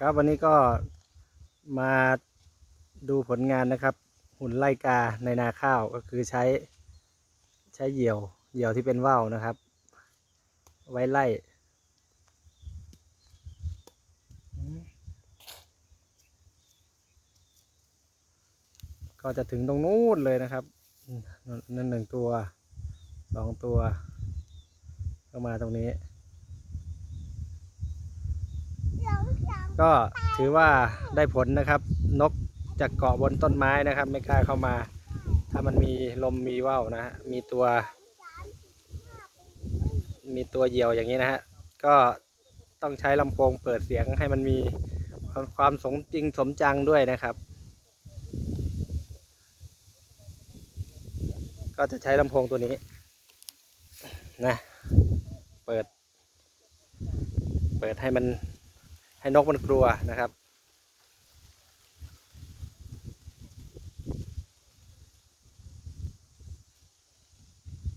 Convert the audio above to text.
ครับวันนี้ก็มาดูผลงานนะครับ หุ่นไล่กาในนาข้าวก็คือใช้ใช้เหยี่ยวเหยี่ยวที่เป็นว่าวนะครับ ไว้ไล่ก็จะถึงตรงนู้นเลยนะครับนั่นหนึ่งตัวสองตัว ก็มาตรงนี้ ก็ถือว่าได้ผลนะครับ นกจากเกาะบนต้นไม้นะครับ ไม่กล้าเข้ามา ถ้ามันมีลมมีว่าวนะฮะมีตัว มีตัวเหยี่ยวอย่างนี้นะฮะก็ต้องใช้ลำโพงเปิดเสียงให้มันมีความความสมจริงสมจังด้วยนะครับ ก็จะใช้ลำโพงตัวนี้นะเปิด เปิดให้มัน ให้นกมันกลัวนะครับ